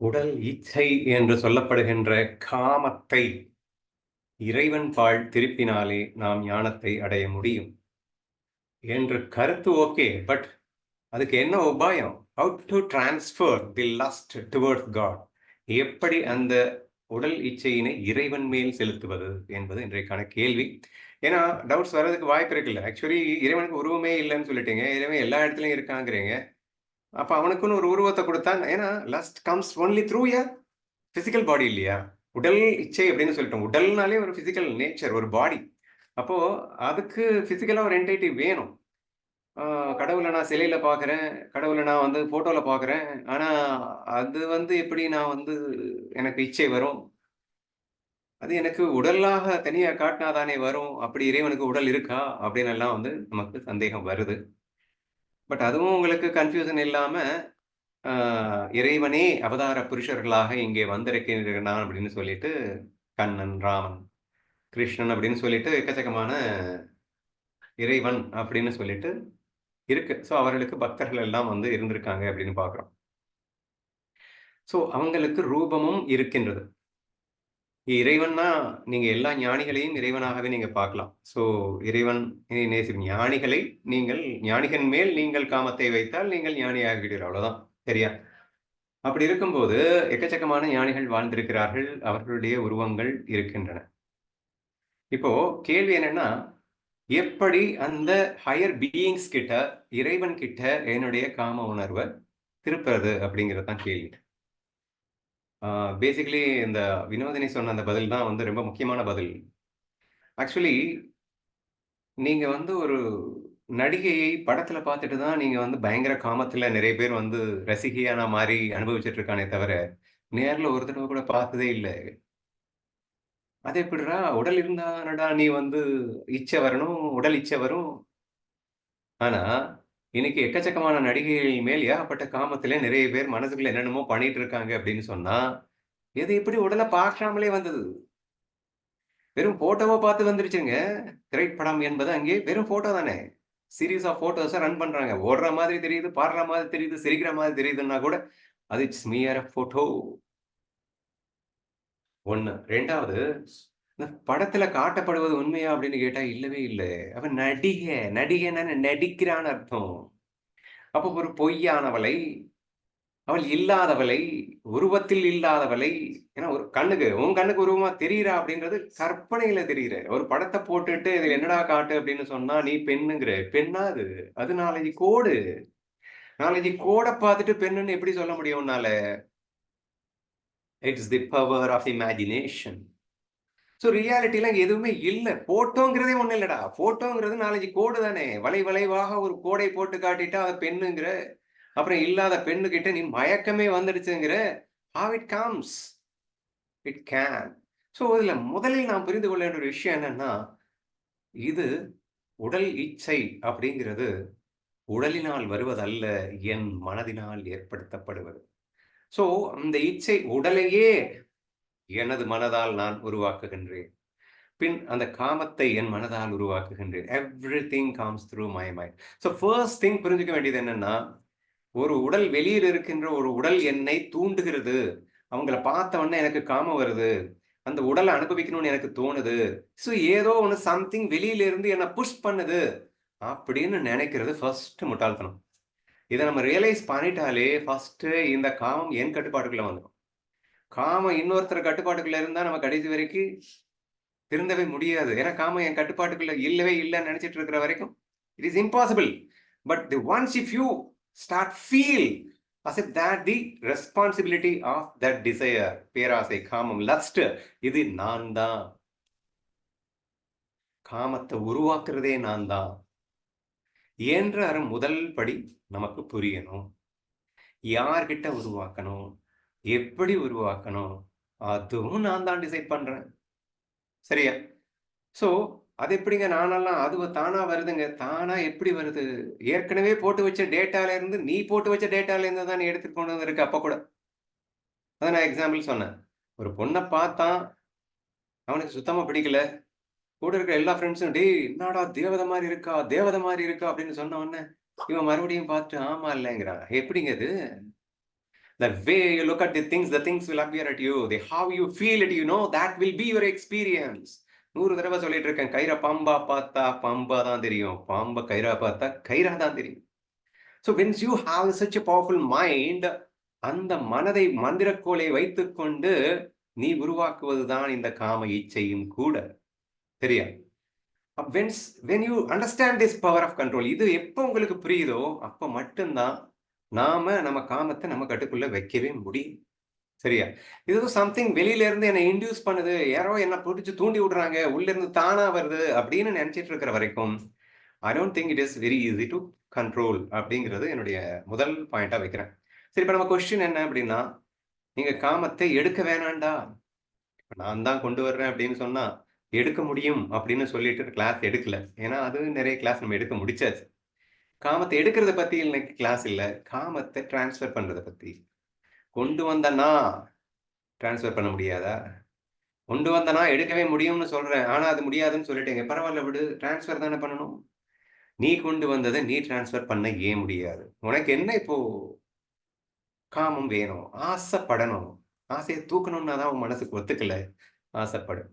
உடல் இச்சை என்று சொல்லப்படுகின்ற காமத்தை இறைவன் பால் திருப்பினாலே நாம் ஞானத்தை அடைய முடியும். என்ற கருத்து ஓகே பட் அதுக்கு என்ன உபாயம்? How to transfer the lust toward God எப்படி அந்த உடல் இச்சையினை இறைவன் மேல் செலுத்துவது என்பது இன்றைக்கான கேள்வி. ஏன்னா டவுட்ஸ் வர்றதுக்கு வாய்ப்பு இருக்குல்ல. ஆக்சுவலி இறைவனுக்கு உருவமே இல்லைன்னு சொல்லிட்டீங்க. இறைவன் எல்லா இடத்துலையும் இருக்காங்கிறீங்க. அப்ப அவனுக்குன்னு ஒரு உருவத்தை கொடுத்தான் ஏன்னா lust comes only through a physical body இல்லையா? உடல் இச்சை அப்படின்னு சொல்லிட்டோம். உடல்னாலே ஒரு பிசிக்கல் நேச்சர் ஒரு பாடி அப்போ அதுக்கு பிசிக்கலா ஒரு என்டைட்டி வேணும். கடவுளை நான் சிலையில பாக்குறேன் கடவுளை நான் வந்து போட்டோல பாக்குறேன். ஆனா அது வந்து எப்படி நான் வந்து எனக்கு இச்சை வரும்? அது எனக்கு உடலாக தனியா காட்டினாதானே வரும்? அப்படி இறைவனுக்கு உடல் இருக்கா? அப்படின்னு எல்லாம் வந்து நமக்கு சந்தேகம் வருது. பட் அதுவும் உங்களுக்கு கன்ஃபியூசன் இல்லாமல் இறைவனே அவதார புருஷர்களாக இங்கே வந்திருக்கின்றான் அப்படின்னு சொல்லிட்டு கண்ணன் ராமன் கிருஷ்ணன் அப்படின்னு சொல்லிட்டு எக்கச்சக்கமான இறைவன் அப்படின்னு சொல்லிட்டு இருக்கு. ஸோ அவர்களுக்கு பக்தர்கள் எல்லாம் வந்து இருந்திருக்காங்க அப்படின்னு பார்க்குறோம். ஸோ அவங்களுக்கு ரூபமும் இருக்கின்றது. இறைவன்னா நீங்க எல்லா ஞானிகளையும் இறைவனாகவே நீங்க பார்க்கலாம். ஸோ இறைவன் நேசி ஞானிகளை நீங்கள் ஞானிகன் மேல் நீங்கள் காமத்தை வைத்தால் நீங்கள் ஞானியாகிவிடுவீர்கள் அவ்வளவுதான். சரியா? அப்படி இருக்கும்போது எக்கச்சக்கமான ஞானிகள் வாழ்ந்திருக்கிறார்கள். அவர்களுடைய உருவங்கள் இருக்கின்றன. இப்போ கேள்வி என்னன்னா எப்படி அந்த ஹையர் பீயிங்ஸ் கிட்ட இறைவன் கிட்ட என்னுடைய காம உணர்வை திருப்புறது அப்படிங்கிறது தான் கேள்வி. பேசிக்கலி இந்த வினோதினி சொன்ன அந்த பதில் தான் வந்து ரொம்ப முக்கியமான பதில். ஆக்சுவலி நீங்க வந்து ஒரு நடிகையை படத்துல பார்த்துட்டு தான் நீங்க வந்து பயங்கர காமத்துல நிறைய பேர் வந்து ரசிகையான மாதிரி அனுபவிச்சுட்டு இருக்கானே தவிர நேர்ல ஒரு தடவை கூட பார்த்ததே இல்லை. அது எப்படிடா? உடல் இருந்தானடா நீ வந்து இச்சை வரணும் உடல் இச்சை வரும். ஆனா இன்னைக்கு எக்கச்சக்கமான நடிகைகள் மேல் ஏகப்பட்ட காமத்திலே நிறைய பேர் மனசுக்குள்ள என்னென்னமோ பண்ணிட்டு இருக்காங்க அப்படின்னு சொன்னா இது எப்படி உடலை பார்க்காமலே வந்தது. வெறும் போட்டோவை பார்த்து வந்துருச்சுங்க. திரைப்படம் என்பது அங்கே வெறும் போட்டோ தானே. சீரீஸ் ஆஃப் போட்டோஸை ரன் பண்றாங்க. ஓடுற மாதிரி தெரியுது பாடுற மாதிரி தெரியுது சிரிக்கிற மாதிரி தெரியுதுன்னா கூட அது இட்ஸ் மியர் போட்டோ ஒன்று ரெண்டாவது படத்துல காட்டப்படுவது உண்மையா அப்படின்னு கேட்டா இல்லவே இல்லை. அவன் நடிகை நடிகைன்னு நடிக்கிறான்னு அர்த்தம். அப்போ ஒரு பொய்யானவளை அவள் இல்லாதவளை உருவத்தில் இல்லாதவளை ஏன்னா ஒரு கண்ணுக்கு உன் கண்ணுக்கு உருவமா தெரியுறா அப்படின்றது கற்பனையில தெரியுற. ஒரு படத்தை போட்டுட்டு இதுல என்னடா காட்டு அப்படின்னு சொன்னா நீ பெண்ணுங்கிற. பெண்ணா அது? அது நாலஞ்சு கோடு. நாலஞ்சு கோடை பார்த்துட்டு பெண்ணுன்னு எப்படி சொல்ல முடியும் உன்னால? It's the power of imagination so ரியாலிட்டிலாம் எதுவுமே இல்லை. போட்டோங்கிறதே ஒன்றும் இல்லைடா. போட்டோங்கிறது நாலஞ்சு கோடு தானே. வலை வளைவாக ஒரு கோடை போட்டு காட்டிட்டா அது பெண்ணுங்கிற அப்புறம் இல்லாத பெண்ணுக்கிட்ட நீ மயக்கமே வந்துடுச்சுங்கிற how it comes it can so இதில் முதலில் நாம் புரிந்து கொள்ள வேண்டிய ஒரு விஷயம் என்னன்னா இது உடல் இச்சை அப்படிங்கிறது உடலினால் வருவதல்ல என் மனதினால் ஏற்படுத்தப்படுவது. ஸோ அந்த இச்சை உடலையே எனது மனதால் நான் உருவாக்குகின்றேன். பின் அந்த காமத்தை என் மனதால் உருவாக்குகின்றேன். Everything comes through my mind so first thing புரிஞ்சுக்க வேண்டியது என்னன்னா ஒரு உடல் வெளியில் இருக்கின்ற ஒரு உடல் என்னை தூண்டுகிறது. அவங்கள பார்த்த உடனே எனக்கு காமம் வருது. அந்த உடலை அனுபவிக்கணும்னு எனக்கு தோணுது. ஸோ ஏதோ ஒன்று சம்திங் வெளியிலேருந்து என்னை புஷ் பண்ணுது அப்படின்னு நினைக்கிறது ஃபர்ஸ்ட் முட்டாள்தனம். இதை நம்ம ரியலைஸ் பண்ணிட்டாலே ஃபர்ஸ்ட் இந்த காமம் என் கட்டுப்பாட்டுக்குள்ள வந்துடும் காமம் இன்னொருத்தர் கட்டுப்பாட்டுக்குள்ள இருந்தா நம்ம கடைசி வரைக்கும் திருந்தவே முடியாது. ஏன்னா காமம் என் கட்டுப்பாட்டுக்குள்ள இல்லவே இல்லைன்னு நினைச்சிட்டு இருக்கிற வரைக்கும் it is impossible but the once if you start feel as if that the responsibility of that desire பேராசை காமம் லஸ்ட் இது நான் தான். காமத்தை உருவாக்குறதே நான் தான். என்ற முதல் படி நமக்கு புரியணும். யார்கிட்ட உருவாக்கணும்? எப்படி உருவாக்கணும்? அதுவும் நான் தான் டிசைட் பண்றேன். சரியா? ஸோ அது எப்படிங்க நானெல்லாம் அது தானா வருதுங்க? தானா எப்படி வருது? ஏற்கனவே போட்டு வச்ச டேட்டால இருந்து நீ போட்டு வச்ச டேட்டால இருந்து தான் நீ எடுத்துட்டு போனது இருக்கு அப்ப கூட. அதான் நான் எக்ஸாம்பிள் சொன்னேன். ஒரு பொண்ணை பார்த்தான் அவனுக்கு சுத்தமா பிடிக்கல. கூட இருக்கிற எல்லா ஃப்ரெண்ட்ஸும் டேய் என்னடா தேவதை மாதிரி இருக்கா? தேவதை மாதிரி இருக்கா? அப்படின்னு சொன்ன உடனே இவன் மறுபடியும் பார்த்துட்டு ஆமா இல்லைங்கிறான். எப்படிங்க அது The way you look at the things, the things will appear at you. The how you feel it, you know, that will be your experience. நூறு தடவை சொல்லிட்டு இருக்கேன். கயிறை பாம்பா பார்த்தா பாம்பா தான் தெரியும். பாம்ப கயிறா பார்த்தா கயிறா தான் தெரியும். So when's you have such a powerful mind அந்த மனதை மந்திரக்கோளை வைத்துக்கொண்டு நீ உருவாக்குவது தான் இந்த காம இச்சையும் கூட. சரியா? When's when you understand this power of control இது எப்போ உங்களுக்கு புரியுதோ அப்போ மட்டும்தான் நாம நம்ம காமத்தை நம்ம கட்டுக்குள்ள வைக்கவே முடியும். சரியா? இது சம்திங் வெளியில இருந்து என்னை இன்டியூஸ் பண்ணுது. யாரோ என்ன பிடிச்சி தூண்டி விடுறாங்க. உள்ள இருந்து தானா வருது அப்படின்னு நினைச்சிட்டு இருக்கிற வரைக்கும் I don't think it is very easy to control அப்படிங்கிறது என்னுடைய முதல் பாயிண்டா வைக்கிறேன். சரி இப்போ நம்ம கொஸ்டின் என்ன அப்படின்னா நீங்க காமத்தை எடுக்க வேணாண்டா? நான் தான் கொண்டு வர்றேன் அப்படின்னு சொன்னா எடுக்க முடியும் அப்படின்னு சொல்லிட்டு கிளாஸ் எடுக்கல. ஏன்னா அது நிறைய கிளாஸ் நம்ம எடுக்க முடிச்சாச்சு. காமத்தை எடுக்கிறத பத்தி இன்னைக்கு கிளாஸ் இல்லை. காமத்தை டிரான்ஸ்ஃபர் பண்றத பத்தி. கொண்டு வந்தனா டிரான்ஸ்ஃபர் பண்ண முடியாதா? கொண்டு வந்தனா எடுக்கவே முடியும்னு சொல்றேன். ஆனா அது முடியாதுன்னு சொல்லிட்டேங்க. பரவாயில்ல விடு. டிரான்ஸ்ஃபர் தானே பண்ணணும். நீ கொண்டு வந்ததை நீ டிரான்ஸ்ஃபர் பண்ண ஏன் முடியாது? உனக்கு என்ன இப்போ காமம் வேணும்? ஆசைப்படணும். ஆசையை தூக்கணும்னா தான் உன் மனசுக்கு ஒத்துக்கல. ஆசைப்படும்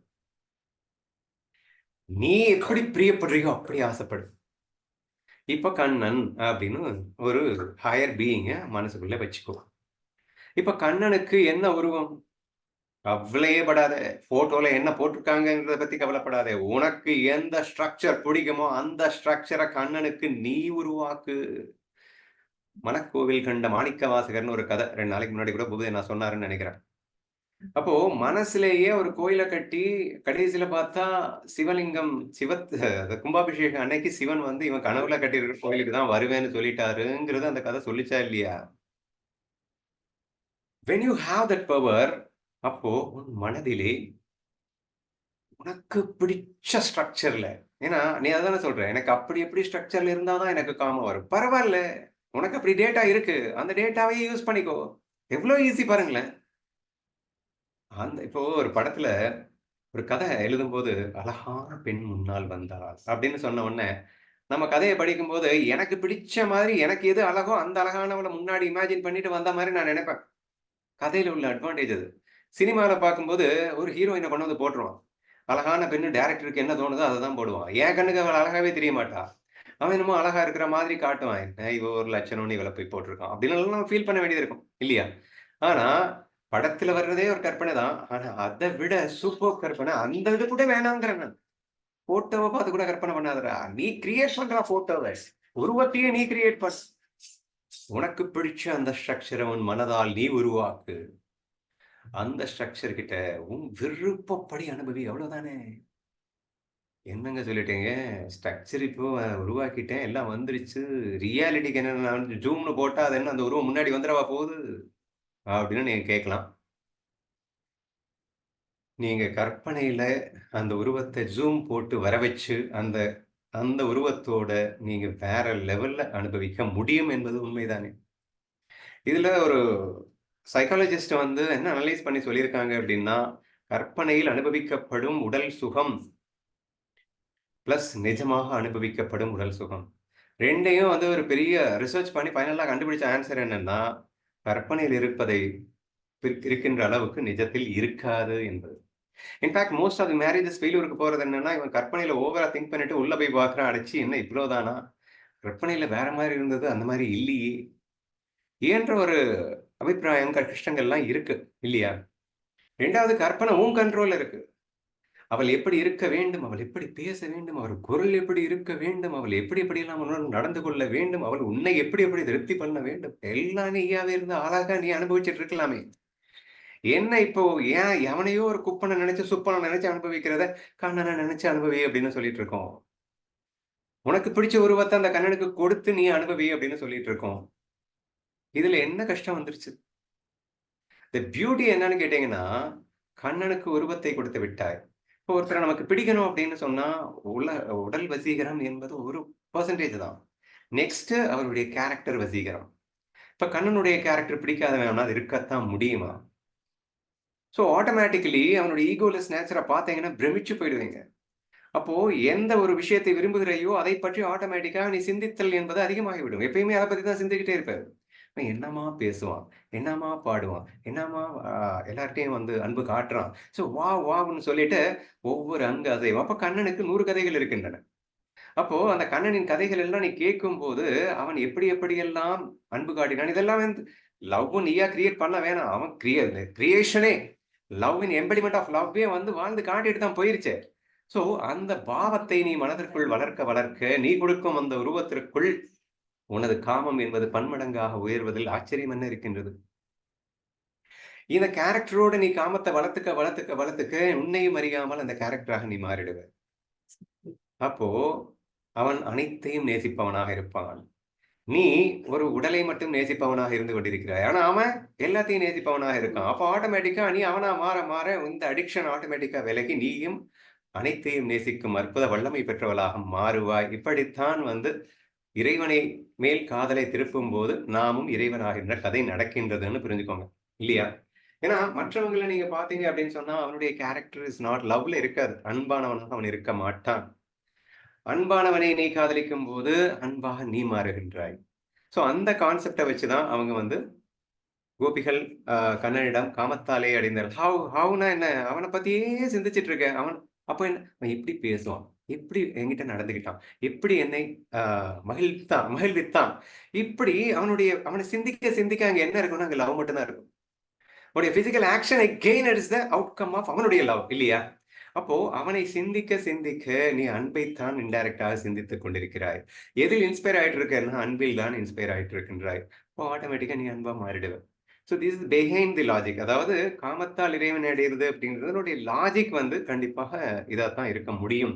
நீ எப்படி பிரியப்படுறியோ அப்படி ஆசைப்படு. இப்போ கண்ணன் அப்படின்னு ஒரு ஹையர் பீயிங்க மனசுக்குள்ளே வச்சுக்குவோம் இப்போ கண்ணனுக்கு என்ன உருவம்? கவலையே படாத. போட்டோல என்ன போட்டிருக்காங்கிறத பத்தி கவலைப்படாத. உனக்கு எந்த ஸ்ட்ரக்சர் பிடிக்குமோ அந்த ஸ்ட்ரக்சரை கண்ணனுக்கு நீ உருவாக்கு. மணக்கோவில் கண்ட மாணிக்க வாசகர்னு ஒரு கதை. ரெண்டு நாளைக்கு முன்னாடி கூட புது நான் சொன்னாருன்னு நினைக்கிறேன். அப்போ மனசுலேயே ஒரு கோயிலை கட்டி கடைசியில பார்த்தா சிவலிங்கம் சிவத் கும்பாபிஷேகம் அன்னைக்கு சிவன் வந்து இவன் கனவுல கட்டியிருக்கிற கோயிலுக்கு தான் வருவேன்னு சொல்லிட்டாருங்கிறது அந்த கதை சொல்லிச்சா இல்லையா? When you have that power அப்போ உன் மனதிலே உனக்கு பிடிச்ச ஸ்ட்ரக்சர்ல ஏன்னா நீ அதான சொல்ற எனக்கு அப்படி எப்படி ஸ்ட்ரக்சர்ல இருந்தாதான் எனக்கு காமம் வரும். பரவாயில்ல உனக்கு அப்படி டேட்டா இருக்கு அந்த டேட்டாவையே யூஸ் பண்ணிக்கோ. எவ்வளவு ஈஸி பாருங்களேன். அந்த இப்போ ஒரு படத்துல ஒரு கதை எழுதும்போது அழகான பெண் முன்னால் வந்தாள் அப்படின்னு சொன்ன உடனே நம்ம கதையை படிக்கும்போது எனக்கு பிடிச்ச மாதிரி எனக்கு எது அழகோ அந்த அழகானவளை முன்னாடி இமேஜின் பண்ணிட்டு வந்த மாதிரி நான் நினைப்பேன். கதையில உள்ள அட்வான்டேஜ் அது. சினிமாவில் பார்க்கும்போது ஒரு ஹீரோயினை கொண்டு வந்து போட்டுருவான். அழகான பெண்ணு டேரக்டருக்கு என்ன தோணுதோ அதை தான் போடுவான். என் கண்ணுக்கு அவள் அழகாவே தெரிய மாட்டா. அவன் என்னமோ அழகா இருக்கிற மாதிரி காட்டுவான். என்ன இவ ஒரு லட்சணம்னு இவளை போய் போட்டிருக்கான். அப்படின்னு நம்ம ஃபீல் பண்ண வேண்டியது இருக்கும் இல்லையா? ஆனா படத்துல வர்றதே ஒரு கற்பனை தான். ஆனா அதை விட சூப்பர் கற்பனை அந்த இது கூட வேணாங்கிறேன் நான். போட்டோவை பார்த்து கூட கற்பனை பண்ணாதடா. நீ கிரியேட் பண்ற போட்டோவை உருவத்தையே நீ கிரியேட் பண்ண உனக்கு பிடிச்ச அந்த ஸ்ட்ரக்சரை உன் மனதால் நீ உருவாக்கு. அந்த ஸ்ட்ரக்சர் கிட்ட உன் விருப்பப்படி அனுபவி. அவ்வளவுதானே. என்னங்க சொல்லிட்டீங்க? ஸ்ட்ரக்சர் இப்போ உருவாக்கிட்டேன். எல்லாம் வந்துருச்சு. ரியாலிட்டிக்கு என்ன ஜூம்னு போட்டா அது என்ன? அந்த உருவம் முன்னாடி வந்துடவா போகுது? அப்படின்னு நீங்கள் கேட்கலாம். நீங்கள் கற்பனையில் அந்த உருவத்தை ஜூம் போட்டு வர வச்சு அந்த அந்த உருவத்தோட நீங்கள் வேற லெவலில் அனுபவிக்க முடியும் என்பது உண்மைதானே? இதில் ஒரு சைக்காலஜிஸ்ட் வந்து என்ன அனலைஸ் பண்ணி சொல்லியிருக்காங்க அப்படின்னா கற்பனையில் அனுபவிக்கப்படும் உடல் சுகம் ப்ளஸ் நிஜமாக அனுபவிக்கப்படும் உடல் சுகம். ரெண்டையும் வந்து ஒரு பெரிய ரிசர்ச் பண்ணி ஃபைனலாக கண்டுபிடிச்ச ஆன்சர் என்னன்னா கற்பனையில் இருப்பதை இருக்கின்ற அளவுக்கு நிஜத்தில் இருக்காது என்பது. In fact most of the marriages ஃபெயிலியூருக்கு போறது என்னன்னா இவன் கற்பனையில ஓவரா திங்க் பண்ணிட்டு உள்ள போய் பார்க்கறான் அடிச்சு என்ன இவ்வளவுதானா? கற்பனையில வேற மாதிரி இருந்தது அந்த மாதிரி இல்லையே. ஏன்ற ஒரு அபிப்பிராயம் கஷ்டங்கள்லாம் இருக்கு இல்லையா? ரெண்டாவது கற்பனை உன் கண்ட்ரோல் இருக்கு. அவள் எப்படி இருக்க வேண்டும்? அவள் எப்படி பேச வேண்டும்? அவர் குரல் எப்படி இருக்க வேண்டும்? அவள் எப்படி எப்படி எல்லாம் நடந்து கொள்ள வேண்டும்? அவள் உன்னை எப்படி எப்படி திருப்தி பண்ண வேண்டும்? எல்லாம் நீயாவே இருந்து அழகா நீ அனுபவிச்சுட்டு இருக்கலாமே. என்ன இப்போ ஏன் எவனையோ ஒரு குப்பனை நினைச்சு சுப்பனை நினைச்சு அனுபவிக்கிறத கண்ணனை நினைச்சு அனுபவி அப்படின்னு சொல்லிட்டு இருக்கோம். உனக்கு பிடிச்ச உருவத்தை அந்த கண்ணனுக்கு கொடுத்து நீ அனுபவி அப்படின்னு சொல்லிட்டு இருக்கோம். இதுல என்ன கஷ்டம் வந்துருச்சு? இந்த பியூட்டி என்னன்னு கேட்டீங்கன்னா கண்ணனுக்கு உருவத்தை கொடுத்து விட்டாய். இப்போ ஒருத்தரை நமக்கு பிடிக்கணும் அப்படின்னு சொன்னா உல உடல் வசீகரம் என்பது ஒரு பர்சன்டேஜ் தான். நெக்ஸ்ட் அவருடைய கேரக்டர் வசீகரம். இப்ப கண்ணனுடைய கேரக்டர் பிடிக்காதவன் அது இருக்கத்தான் முடியுமா? ஸோ ஆட்டோமேட்டிக்கலி அவனுடைய ஈகோலெஸ் நேச்சரை பார்த்தீங்கன்னா பிரமிச்சு போயிடுவீங்க. அப்போ எந்த ஒரு விஷயத்தை விரும்புகிறையோ அதை பற்றி ஆட்டோமேட்டிக்காக நீ சிந்தித்தல் என்பது அதிகமாகிவிடும். எப்பயுமே அதை பத்தி தான் சிந்திக்கிட்டே இருப்பாரு இவன் என்னமா பேசுவான்? என்னமா பாடுவான்? என்னமா எல்லார்ட்டையும் வந்து அன்பு காட்டுறான்? ஸோ வா வான்னு சொல்லிட்டு ஒவ்வொரு அங்கு அசைவும். அப்போ கண்ணனுக்கு நூறு கதைகள் இருக்கின்றன. அப்போ அந்த கண்ணனின் கதைகள் எல்லாம் நீ கேட்கும் போது அவன் எப்படி எப்படியெல்லாம் அன்பு காட்டினான்? இதெல்லாம் வந்து லவ் நீயா கிரியேட் பண்ண வேணாம். அவன் கிரியே கிரியேஷனே லவ் இன் எம்பிளிமெண்ட் ஆஃப் லவ்வே வந்து வாழ்ந்து காட்டிட்டு தான் போயிருச்சு. ஸோ அந்த பாவத்தை நீ மனதிற்குள் வளர்க்க வளர்க்க நீ கொடுக்கும் அந்த உருவத்திற்குள் உனது காமம் என்பது பன்மடங்காக உயர்வதில் ஆச்சரியம் என்ன இருக்கின்றது? இந்த கேரக்டரோட நீ காமத்தை வளர்த்துக்க வளர்த்துக்க வளர்த்துக்க உன்னையும் அறியாமல் அந்த கேரக்டராக நீ மாறிடுவ. அப்போ அவன் அனைத்தையும் நேசிப்பவனாக இருப்பான். நீ ஒரு உடலை மட்டும் நேசிப்பவனாக இருந்து கொண்டிருக்கிறாய். ஆனா அவன் எல்லாத்தையும் நேசிப்பவனாக இருக்கான். அப்போ ஆட்டோமேட்டிக்கா நீ அவனா மாற மாற இந்த அடிக்ஷன் ஆட்டோமேட்டிக்கா விலகி நீயும் அனைத்தையும் நேசிக்கும் அற்புத வல்லமை பெற்றவளாக மாறுவாய். இப்படித்தான் வந்து இறைவனை மேல் காதலை திருப்பும் போது நாமும் இறைவனாகின்ற கதை நடக்கின்றதுன்னு புரிஞ்சுக்கோங்க. இல்லையா? ஏன்னா மற்றவங்களை நீங்க பாத்தீங்க அப்படின்னு சொன்னா அவனுடைய கேரக்டர் இஸ் நாட் லவ்ல இருக்காது. அன்பானவனாக அவன் இருக்க மாட்டான். அன்பானவனை நீ காதலிக்கும் போது அன்பாக நீ மாறுகின்றாய். சோ அந்த கான்செப்டை வச்சுதான் அவங்க வந்து கோபிகள் ஆஹ், கண்ணனிடம் காமத்தாலே அடைந்தார் ஹவு ஹவுனா என்ன? அவனை பத்தியே சிந்திச்சிட்டு இருக்க அவன் அப்போ என்ன? அவன் எப்படி பேசுவான். எப்படி என்கிட்ட நடந்துக்கிட்டான்? எப்படி என்னை ஆஹ், மகிழ்வித்தான் மகிழ்வித்தான்? இப்படி அவனுடைய அவனை சிந்திக்க சிந்திக்க அங்க என்ன இருக்கும்னா அங்க லவ் மட்டும்தான் இருக்கும். அவனுடைய physical action gain is the outcome of அவனுடைய லவ் இல்லையா? அப்போ அவனை சிந்திக்க சிந்திக்க நீ அன்பைத்தான் இன்டைரக்டாக சிந்தித்துக் கொண்டிருக்கிறாய். எதில் இன்ஸ்பயர் ஆயிட்டு இருக்கன்னா அன்பில் தான் இன்ஸ்பயர் ஆயிட்டு இருக்கின்றாய். அப்போ ஆட்டோமேட்டிக்கா நீ அன்பா மாறிடுவேன் so this is behind the logic அதாவது காமத்தால் இறைவன் அடைகிறது அப்படிங்கிறதுனுடைய லாஜிக் வந்து கண்டிப்பாக இதாக தான் இருக்க முடியும்.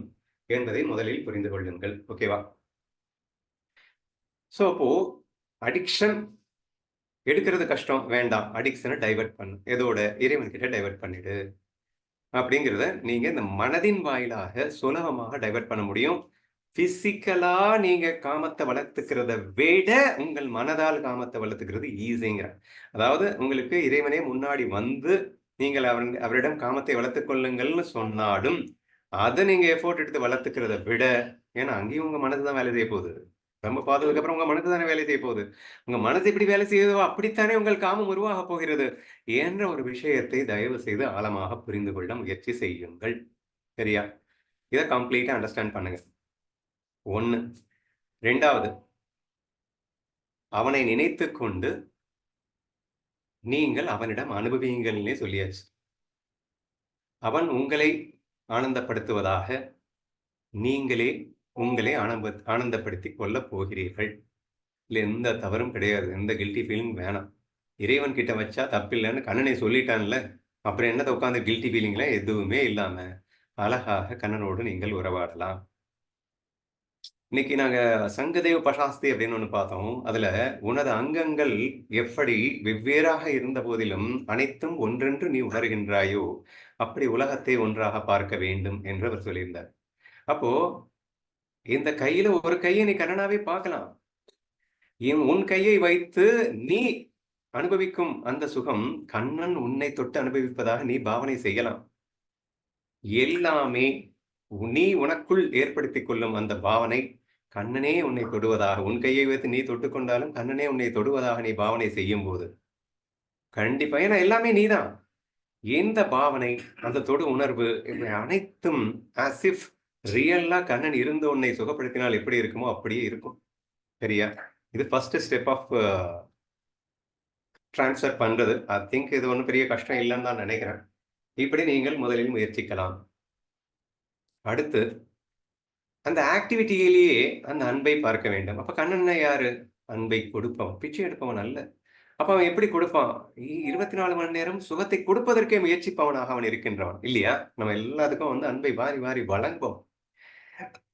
என்பதை முதலில் புரிந்து கொள்ளுங்கள். ஓகேவா ஸோ அப்போ அடிக்ஷன் எடுக்கிறது கஷ்டம் வேண்டாம். அடிக்ஷனை டைவர்ட் பண்ணு. எதோட? இறைவன் கிட்ட டைவர்ட் பண்ணிடு. அப்படிங்கிறத நீங்க இந்த மனதின் வாயிலாக சுலபமாக டைவர்ட் பண்ண முடியும். பிசிக்கலா நீங்க காமத்தை வளர்த்துக்கிறத விட உங்கள் மனதால் காமத்தை வளர்த்துக்கிறது ஈஸிங்கிற அதாவது உங்களுக்கு இறைவனே முன்னாடி வந்து நீங்கள் அவர் அவரிடம் காமத்தை வளர்த்துக் கொள்ளுங்கள்னு சொன்னாலும் அதை நீங்க எஃபோர்ட் எடுத்து வளர்த்துக்கிறத விட ஏன்னா அங்கேயும் உங்க மனசு தான் வேலை செய்ய போகுது. ரொம்ப பார்த்ததுக்கு அப்புறம் உங்க மனசு தானே வேலை செய்ய போகுது. உங்க மனது எப்படி வேலை செய்யுதோ அப்படித்தானே உங்கள் காமம் உருவாக போகிறது என்ற ஒரு விஷயத்தை தயவு செய்து ஆழமாக புரிந்து கொள்ள முயற்சி செய்யுங்கள். சரியா? இதை கம்ப்ளீட்டா அண்டர்ஸ்டாண்ட் பண்ணுங்க. ஒண்ணு. ரெண்டாவது. அவனை நினைத்து கொண்டு நீங்கள் அவனிடம் அனுபவியுங்கள்னே சொல்லியாச்சு. அவன் உங்களை ஆனந்தப்படுத்துவதாக நீங்களே உங்களை ஆனந்த ஆனந்தப்படுத்தி கொள்ளப் போகிறீர்கள். இல்லை எந்த தவறும் கிடையாது. எந்த கில்ட்டி ஃபீலிங் வேணாம். இறைவன் கிட்ட வச்சா தப்பில்லைன்னு கண்ணனை சொல்லிட்டான்ல. அப்புறம் என்னத்தை உட்காந்து கில்ட்டி ஃபீலிங்ல எதுவுமே இல்லாமல் அழகாக கண்ணனோடு நீங்கள் உறவாடலாம். இன்னைக்கு நாங்க சங்கதேவ பசாஸ்தி அப்படின்னு ஒண்ணு பார்த்தோம். அதுல உனது அங்கங்கள் எப்படி வெவ்வேறாக இருந்த போதிலும் அனைத்தும் ஒன்றென்று நீ உணர்கின்றாயோ அப்படி உலகத்தை ஒன்றாக பார்க்க வேண்டும் என்று அவர் சொல்லியிருந்தார். அப்போ இந்த கையில ஒரு கையை நீ கண்ணனாவே பார்க்கலாம். என் உன் கையை வைத்து நீ அனுபவிக்கும் அந்த சுகம் கண்ணன் உன்னை தொட்டு அனுபவிப்பதாக நீ பாவனை செய்யலாம். எல்லாமே நீ உனக்குள் ஏற்படுத்திக் கொள்ளும் அந்த பாவனை கண்ணனே உன்னை தொடுவதாக உன் கையை வைத்து நீ தொட்டுக்கொண்டாலும் கண்ணனே உன்னை தொடுவதாக நீ பாவனை செய்யும் போது கண்டிப்பா. ஏன்னா எல்லாமே நீதான். எந்த பாவனை அந்த தொடு உணர்வு இவை அனைத்தும் அசிஃப் ரியல்லா கண்ணன் இருந்து உன்னை சுகப்படுத்தினால் எப்படி இருக்குமோ அப்படியே இருக்கும். சரியா? இது ஃபர்ஸ்ட் ஸ்டெப் ஆஃப் ட்ரான்ஸ்ஃபர் பண்றது. ஐ திங்க் இது ஒன்றும் பெரிய கஷ்டம் இல்லைன்னு தான் நினைக்கிறேன். இப்படி நீங்கள் முதலில் முயற்சிக்கலாம். அடுத்து அந்த ஆக்டிவிட்டியிலேயே அந்த அன்பை பார்க்க வேண்டும். அப்ப கண்ணன் யாரு? அன்பை கொடுப்பவன். பிச்சை எடுப்பவன் அல்ல. அப்ப அவன் எப்படி கொடுப்பான்? இருபத்தி நாலு மணி நேரம் சுகத்தை கொடுப்பதற்கே முயற்சிப்பவனாக அவன் இருக்கின்றவன். இல்லையா? நம்ம எல்லாத்துக்கும் வந்து அன்பை வாரி வாரி வழங்குவோம்.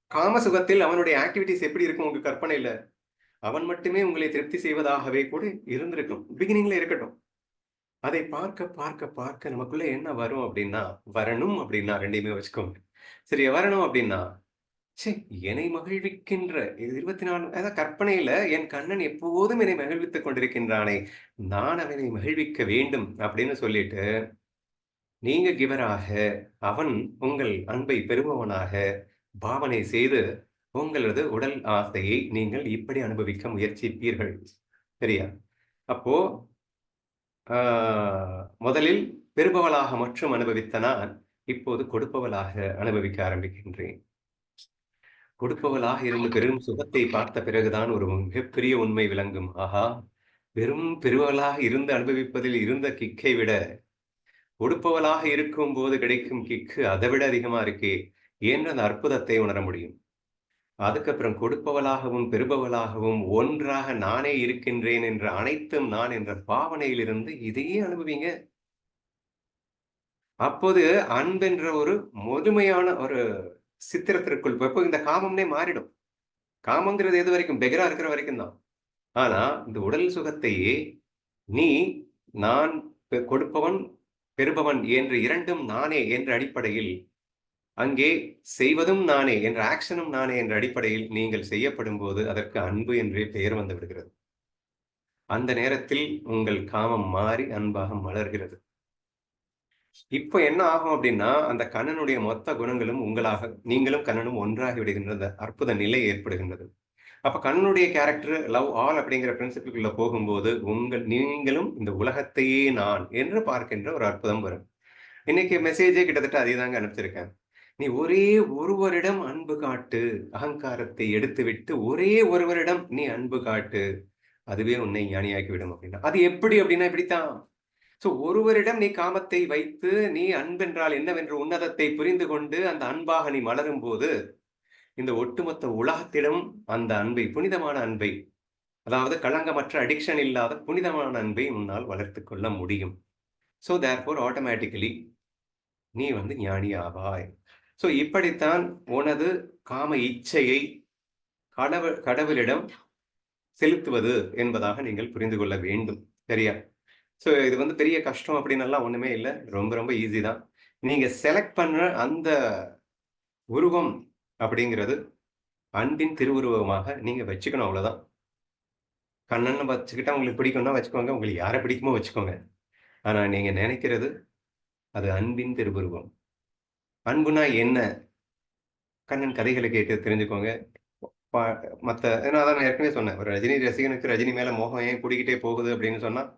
காம சுகத்தில் அவனுடைய ஆக்டிவிட்டிஸ் எப்படி இருக்கும் உங்க கற்பனையில? அவன் மட்டுமே உங்களை திருப்தி செய்வதாகவே கூட இருந்திருக்கும். பிகினிங்ல இருக்கட்டும். அதை பார்க்க பார்க்க பார்க்க நமக்குள்ள என்ன வரும் அப்படின்னா வரணும் அப்படின்னா ரெண்டையுமே வச்சுக்கோங்க. சரி வரணும் அப்படின்னா ச்சே என்னை மகிழ்விக்கின்ற இது இருபத்தி நாலு அதாவது கற்பனையில என் கண்ணன் எப்போதும் என்னை மகிழ்வித்துக் கொண்டிருக்கின்றானே நான் அவனை மகிழ்விக்க வேண்டும் அப்படின்னு சொல்லிட்டு நீங்க கிவராக அவன் உங்கள் அன்பை பெறுபவனாக பாவனை செய்து உங்களது உடல் ஆசையை நீங்கள் இப்படி அனுபவிக்க முயற்சிப்பீர்கள். சரியா? அப்போ முதலில் பெறுபவளாக மற்றும் அனுபவித்த நான் இப்போது கொடுப்பவளாக அனுபவிக்க ஆரம்பிக்கின்றேன். கொடுப்பவளாக இருந்து பெரும் சுகத்தை பார்த்த பிறகுதான் ஒரு மிகப்பெரிய உண்மை விளங்கும். ஆஹா பெரும் பெறுவலாக இருந்து அனுபவிப்பதில் இருந்த கிக்கை விட கொடுப்பவளாக இருக்கும் போது கிடைக்கும் கிக்கு அதை விட அதிகமா இருக்கே என்ற அந்த அற்புதத்தை உணர முடியும். அதுக்கப்புறம் கொடுப்பவளாகவும் பெறுபவளாகவும் ஒன்றாக நானே இருக்கின்றேன் என்ற அனைத்தும் நான் என்ற பாவனையிலிருந்து இதையே அனுபவிங்க. அப்போது அன்பென்ற ஒரு முழுமையான ஒரு சித்திரத்திற்குள் இப்போ இந்த காமம்னே மாறிடும். காமங்கிறது எது வரைக்கும்? பெகரா இருக்கிற வரைக்கும் தான். ஆனா இந்த உடல் சுகத்தையே நீ நான் கொடுப்பவன் பெறுபவன் என்று இரண்டும் நானே என்ற அடிப்படையில் அங்கே செய்வதும் நானே என்ற ஆக்ஷனும் நானே என்ற அடிப்படையில் நீங்கள் செய்யப்படும் போது அதற்கு அன்பு என்றே பெயர் வந்து விடுகிறது. அந்த நேரத்தில் உங்கள் காமம் மாறி அன்பாக மலர்கிறது. இப்ப என்ன ஆகும் அப்படின்னா அந்த கண்ணனுடைய மொத்த குணங்களும் உங்களாக நீங்களும் கண்ணனும் ஒன்றாகி விடுகின்றது அந்த அற்புத நிலை ஏற்படுகின்றது. அப்ப கண்ணனுடைய கேரக்டர் லவ் ஆல் அப்படிங்கிற பிரின்சிபிள்குள்ள போகும்போது உங்கள் நீங்களும் இந்த உலகத்தையே நான் என்று பார்க்கின்ற ஒரு அற்புதம் வரும். இன்னைக்கு மெசேஜே கிட்டத்தட்ட அதே தாங்க அனுப்பிச்சிருக்கேன். நீ ஒரே ஒருவரிடம் அன்பு காட்டு அகங்காரத்தை எடுத்துவிட்டு ஒரே ஒருவரிடம் நீ அன்பு காட்டு அதுவே உன்னை ஞானியாக்கி விடும் அப்படின்னா. அது எப்படி அப்படின்னா இப்படித்தான். சோ ஒருவரிடம் நீ காமத்தை வைத்து நீ அன்பென்றால் என்னவென்று உன்னதத்தை புரிந்து கொண்டு அந்த அன்பாக நீ மலரும் போது இந்த ஒட்டுமொத்த உலகத்திடம் அந்த அன்பை புனிதமான அன்பை அதாவது களங்கமற்ற அடிக்ஷன் இல்லாத புனிதமான அன்பை உன்னால் வளர்த்து கொள்ள முடியும். ஸோ தேர்ஃபோர் ஆட்டோமேட்டிக்கலி நீ வந்து ஞானி ஆவாய். ஸோ இப்படித்தான் உனது காம இச்சையை கடவுள் கடவுளிடம் செலுத்துவது என்பதாக நீங்கள் புரிந்து கொள்ள வேண்டும். சரியா? ஸோ இது வந்து பெரிய கஷ்டம் அப்படின்னு ஒன்றுமே இல்லை. ரொம்ப ரொம்ப ஈஸி தான். நீங்கள் செலக்ட் பண்ணுற அந்த உருவம் அப்படிங்கிறது அன்பின் திருவுருவமாக நீங்கள் வச்சுக்கணும் அவ்வளோதான் கண்ணன் வச்சுக்கிட்டா உங்களுக்கு பிடிக்கும்னா வச்சுக்கோங்க. உங்களுக்கு யாரை பிடிக்குமோ வச்சுக்கோங்க. ஆனால் நீங்கள் நினைக்கிறது அது அன்பின் திருவுருவம். அன்புனா என்ன? கண்ணன் கதைகளை கேட்டு தெரிஞ்சுக்கோங்க. மற்ற ஏன்னா அதான் நான் ஏற்கனவே சொன்னேன். ஒரு ரஜினி ரசிகனுக்கு ரஜினி மேலே மோகம் ஏன் கூடிக்கிட்டே போகுது அப்படின்னு சொன்னால்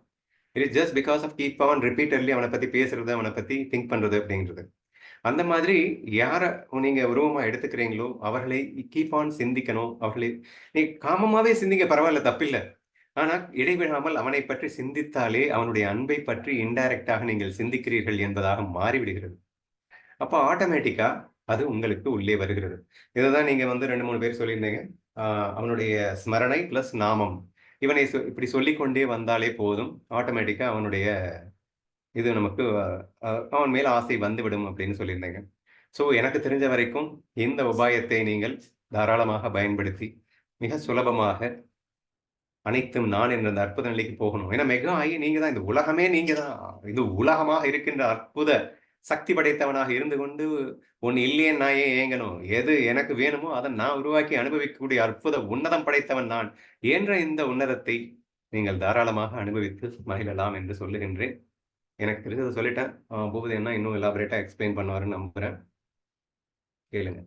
it is just because of keep on repeatedly அவனை பத்தி பேசுறது அவனை பத்தி திங்க் பண்றது அப்படிங்கிறது. அந்த மாதிரி யாரை நீங்க உருவமா எடுத்துக்கிறீங்களோ அவர்களை கீப் ஆன் சிந்திக்கணும். அவர்களை நீ காமமாவே சிந்திங்க பரவாயில்ல தப்பில்லை. ஆனால் இடைவிடாமல் அவனை பற்றி சிந்தித்தாலே அவனுடைய அன்பை பற்றி இன்டைரக்டாக நீங்கள் சிந்திக்கிறீர்கள் என்பதாக மாறிவிடுகிறது. அப்போ ஆட்டோமேட்டிக்காக அது உங்களுக்கு உள்ளே வருகிறது. இதை தான் நீங்கள் வந்து ரெண்டு மூணு பேர் சொல்லியிருந்தீங்க. அவனுடைய ஸ்மரணை பிளஸ் நாமம். இவனை சொ- இப்படி சொல்லிக்கொண்டே வந்தாலே போதும். ஆட்டோமேட்டிக்காக அவனுடைய இது நமக்கு அவன் மேல் ஆசை வந்துவிடும் அப்படின்னு சொல்லியிருந்தேங்க. ஸோ எனக்கு தெரிஞ்ச வரைக்கும் இந்த உபாயத்தை நீங்கள் தாராளமாக பயன்படுத்தி மிக சுலபமாக அனைத்தும் நான் என்ற அந்த அற்புத நிலைக்கு போகணும். ஏன்னா மெகா ஆகி நீங்கள் தான் இந்த உலகமே நீங்கள் தான் இது உலகமாக இருக்கின்ற அற்புத சக்தி படைத்தவனாக இருந்து கொண்டு ஒன்னு இல்லையே நான் ஏன் ஏங்கணும் எது எனக்கு வேணுமோ அதை நான் உருவாக்கி அனுபவிக்கக்கூடிய அற்புத உன்னதம் படைத்தவன் நான் என்ற இந்த உன்னதத்தை நீங்கள் தாராளமாக அனுபவித்து மகிழலாம் என்று சொல்லுகின்றேன். எனக்கு தெரிஞ்சதை சொல்லிட்டேன். பூபதி என்ன இன்னும் எலாபரேட்டா எக்ஸ்பிளைன் பண்ணுவாருன்னு நம்புறேன். கேளுங்க.